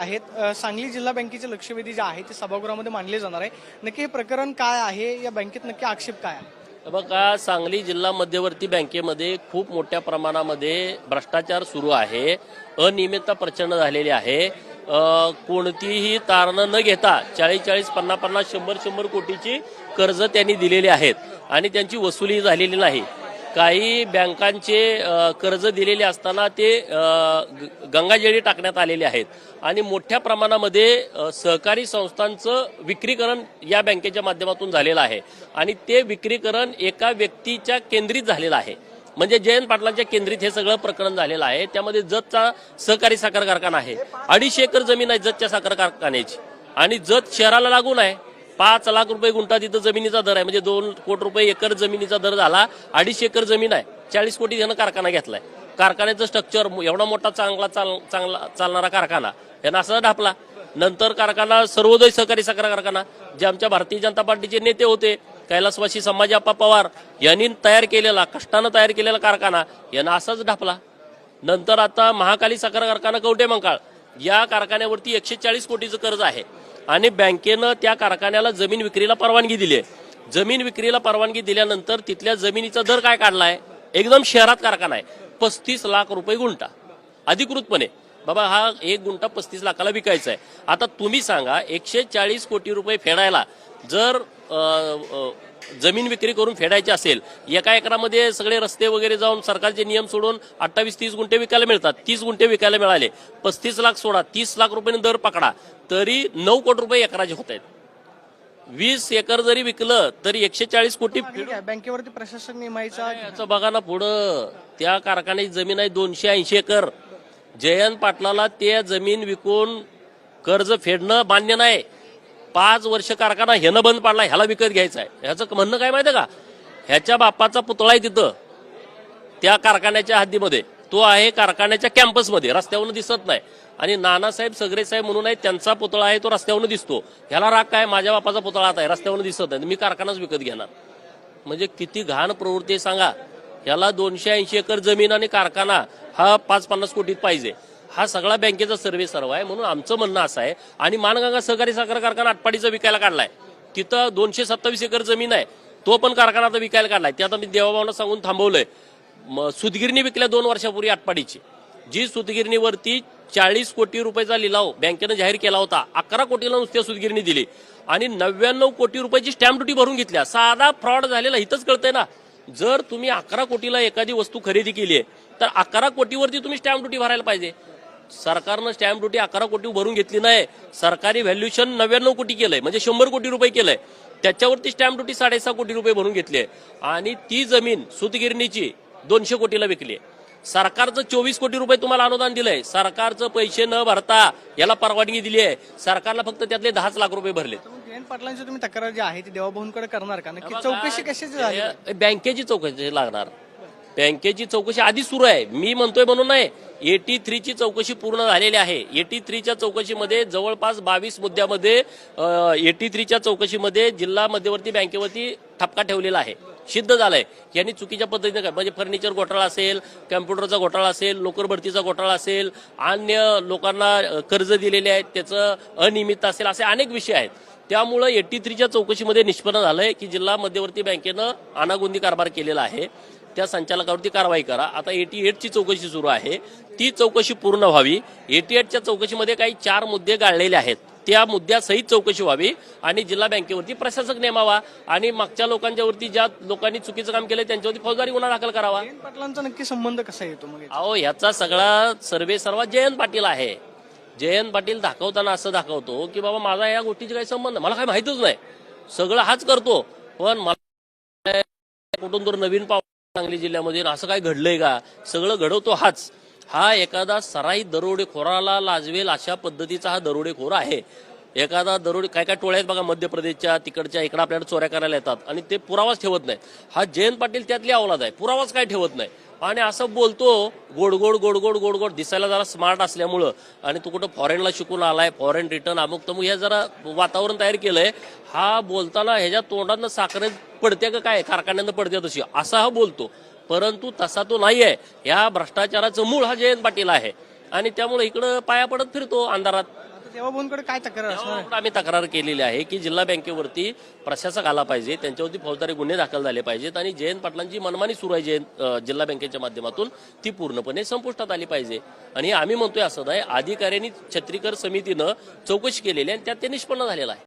आहेत. सांगली जिल्हा बँकेचे लक्षवेधी जे आहे ते सभागृहामध्ये मानले जाणार आहे. नक्की हे प्रकरण काय आहे? या बँकेत नक्की आक्षेप काय आहे? बघा सांगली जिल्हा मध्यवर्ती बँकेमध्ये खूप मोठ्या प्रमाणामध्ये भ्रष्टाचार सुरू आहे. अनियमितता प्रचंड झालेली आहे. कोणतीही तारणं न घेता चाळीस चाळीस पन्नास पन्नास शंभर शंभर कोटीची कर्ज त्यांनी दिलेली आहेत. आणि त्यांची वसुली झालेली नाही. काही बँकांचे कर्ज दिलेले असताना ते ग- गंगाजळी टाकण्यात आलेले आहेत. आणि मोठ्या प्रमाणामध्ये सहकारी संस्थांचं विक्रीकरण या बँकेच्या माध्यमातून झालेलं आहे. आणि ते विक्रीकरण एका व्यक्तीच्या केंद्रित झालेलं आहे. म्हणजे जयंत पाटलांच्या केंद्रित हे सगळं प्रकरण झालेलं आहे. त्यामध्ये जतचा सहकारी साखर कारखाना आहे. अडीचशे एकर जमीन आहे जतच्या साखर कारखान्याची. आणि जत शहराला लागून आहे. पाच लाख रुपये गुंठा तिथं जमिनीचा दर आहे. म्हणजे दोन कोटी रुपये एकर जमिनीचा दर झाला अडीचशे एकर जमीन आहे. चाळीस कोटी त्यानं कारखाना घेतलाय. कारखान्याचं स्ट्रक्चर एवढा मोठा चांगला चाल चांगला चालणारा कारखाना यानं असा ढापला. नंतर कारखाना सर्वोदय सहकारी साखर कारखाना जे आमच्या भारतीय जनता पार्टीचे नेते होते कैलासवासी संभाजी अप्पा पवार यांनी तयार केलेला कष्टानं तयार केलेला कारखाना यानं असाच ढापला. नंतर आता महाकाली साखर कारखाना कवटे मंकाळ या कारखान्यावरती एकशे चाळीस कोटीचं कर्ज आहे. आणि बँकेनं त्या कारखान्याला जमीन विक्रीला परवानगी दिली आहे. जमीन विक्रीला परवानगी दिल्यानंतर तिथल्या जमिनीचा दर काय काढलाय? एकदम शहरात कारखाना आहे. पस्तीस लाख रुपये गुंठा. अधिकृतपणे. बाबा हा एक गुंठा पस्तीस लाखाला विकायचा आहे आता तुम्ही सांगा एकशे चाळीस कोटी रुपये फेडायला जर जमीन विक्री करून फेडायची असेल एका एकरामध्ये सगळे रस्ते वगैरे जाऊन सरकारचे नियम सोडून अठ्ठावीस तीस गुंठे विकायला मिळतात. तीस गुंठे विकायला मिळाले. पस्तीस लाख सोडा तीस लाख रुपये दर पकडा तरी नऊ कोटी रुपये एकराचे होत आहेत. वीस एकर जरी विकलं तरी एकशे चाळीस कोटी बँकेवरती प्रशासक नेमायचा याचं बघा ना पुढं. त्या कारखान्याची जमीन आहे दोनशे ऐंशी एकर. जयंत पाटलाला त्या जमीन विकून कर्ज फेडणं मान्य नाही. पाच वर्ष कारखाना ह्यानं बंद पाडला ह्याला विकत घ्यायचा आहे ह्याचं म्हणणं काय माहितीये का? ह्याच्या बापाचा पुतळा आहे तिथं. त्या कारखान्याच्या हद्दीमध्ये. तो आहे कारखान्याच्या कॅम्पसमध्ये. रस्त्यावरून दिसत नाही. आणि नानासाहेब सगरे साहेब म्हणून आहे त्यांचा पुतळा आहे तो रस्त्यावरून दिसतो. ह्याला राग काय? माझ्या बापाचा पुतळा आता आहे रस्त्यावरून दिसत नाही. मी कारखानाच विकत घेणार. म्हणजे किती घाण प्रवृत्ती सांगा. ह्याला दोनशे ऐंशी एकर जमीन आणि कारखाना हा पाच पन्नास कोटीत पाहिजे. हा सगळा बँकेचा सर्वे सर्व आहे म्हणून आमचं म्हणणं असं आहे. आणि मानगंगा सहकारी साखर कारखाना आटपाडीचा विकायला काढलाय. तिथं दोनशे सत्तावीस एकर जमीन आहे. तो पण कारखाना आता विकायला काढलाय. ते आता मी देवाभावना सांगून थांबवलंय. सुतगिरणी विकल्या दोन वर्षापूर्वी आटपाडीची. जी सुतगिरणीवरती चाळीस कोटी रुपयाचा लिलाव बँकेनं जाहीर केला होता. अकरा कोटीला नुसत्या सुतगिरणी दिली. आणि नव्याण्णव कोटी रुपयाची स्टॅम्प ड्युटी भरून घेतल्या. साधा फ्रॉड झालेला इथंच कळतंय ना. जर तुम्ही अकरा कोटीला एखादी वस्तू खरेदी केली आहे तर अकरा कोटीवरती तुम्ही स्टॅम्प ड्युटी भरायला पाहिजे. सरकारनं स्टॅम्प ड्युटी अकरा कोटी भरून घेतली नाही. सरकारी व्हॅल्युएशन नव्याण्णव कोटी केलंय. म्हणजे शंभर कोटी रुपये केलंय. त्याच्यावरती स्टॅम्प ड्युटी साडेसहा कोटी रुपये भरून घेतली आहे. आणि ती जमीन सुतगिरणीची दोनशे कोटीला विकली आहे. सरकारचं चोवीस कोटी रुपये तुम्हाला अनुदान दिलंय. सरकारचं पैसे न भरता याला परवानगी दिली आहे. सरकारला फक्त त्यातले दहाच लाख रुपये भरले. जयंत पाटलांची तुम्ही तक्रार जी आहे ती देवाभाऊंकडे करणार का? नक्की चौकशी कशाची झाली? हे बँकेची चौकशी लागणार. बँकेची चौकशी आधी सुरू आहे. मी म्हणतोय म्हणून नाही एटी थ्रीची चौकशी पूर्ण झालेली आहे. एटी थ्रीच्या चौकशीमध्ये जवळपास बावीस मुद्द्यामध्ये एटी थ्रीच्या चौकशीमध्ये जिल्हा मध्यवर्ती बँकेवरती ठपका ठेवलेला आहे. सिद्ध झालंय. यांनी चुकीच्या पद्धतीने काय म्हणजे फर्निचर घोटाळा असेल कॅम्प्युटरचा घोटाळा असेल लोकर भरतीचा घोटाळा असेल अन्य लोकांना कर्ज दिलेले आहेत त्याचं अनियमित असेल असे अनेक विषय आहेत. त्यामुळं एटी थ्रीच्या चौकशीमध्ये निष्पन्न झालंय की जिल्हा मध्यवर्ती बँकेनं अनागोंदी कारभार केलेला आहे. त्या संचालकावरती कारवाई करा. आता एटी एटची चौकशी सुरू आहे. ती चौकशी पूर्ण व्हावी. एटी एटच्या चौकशीमध्ये काही चार मुद्दे गाळलेले आहेत. त्या मुद्द्यासहित चौकशी व्हावी आणि जिल्हा बँकेवरती प्रशासक नेमावा आणि मागच्या लोकांच्यावरती ज्या लोकांनी चुकीचं काम केलं त्यांच्यावरती फौजदारी गुन्हा दाखल करावा. जयंत पाटलांचा नक्की संबंध कसा येतो मग? अहो ह्याचा सगळा सर्वे सर्वात जयंत पाटील आहे. जयंत पाटील दाखवताना असं दाखवतो की बाबा माझा या गोष्टीची काही संबंध. मला काही माहितच नाही. सगळं हाच करतो. पण मला कुठून तर नवीन पाव सांगली जिल्ह्यामध्ये असं काय घडलंय का? सगळं घडवतो हाच. हा एखादा सराई दरोडेखोराला लाजवेल अशा पद्धतीचा हा दरोडेखोर आहे. एखादा दरोडे काय काय टोळ्या आहेत बघा मध्य प्रदेशच्या तिकडच्या इकडे आपल्याला चोऱ्या करायला येतात. आणि ते पुरावाच ठेवत नाही हा जयंत पाटील त्यातली अवलाद आहे. पुरावाच काय ठेवत नाही. आणि असं बोलतो गोड गोड गोड गोड गोड गोड दिसायला जरा स्मार्ट असल्यामुळं. आणि तू कुठं फॉरेनला शिकून आलाय फॉरेन रिटर्न अमुक तमुक हे जरा वातावरण तयार केलंय. हा बोलताना ह्याच्या तोंडातनं साखरे पडते का काय? कारखान्यानं पडते तशी. असा हा बोलतो. परंतु तसा तो नाही आहे या भ्रष्टाचाराचं मूळ हा जयंत पाटील आहे. आणि त्यामुळे इकडं पाया पडत फिरतो अंधारात. देवाभाऊंकडे काय तक्रार असणार? आम्ही तक्रार केलेली आहे की जिल्हा बँकेवरती प्रशासक आला पाहिजे त्यांच्यावरती फौजदारी गुन्हे दाखल झाले पाहिजेत आणि जयंत पाटलांची मनमानी सुरू आहे जयंत जिल्हा बँकेच्या माध्यमातून ती पूर्णपणे संपुष्टात आली पाहिजे. आणि आम्ही म्हणतोय असं नाही अधिकाऱ्यांनी छत्रीकर समितीनं चौकशी केलेली आहे आणि त्यात ते निष्पन्न झालेलं आहे.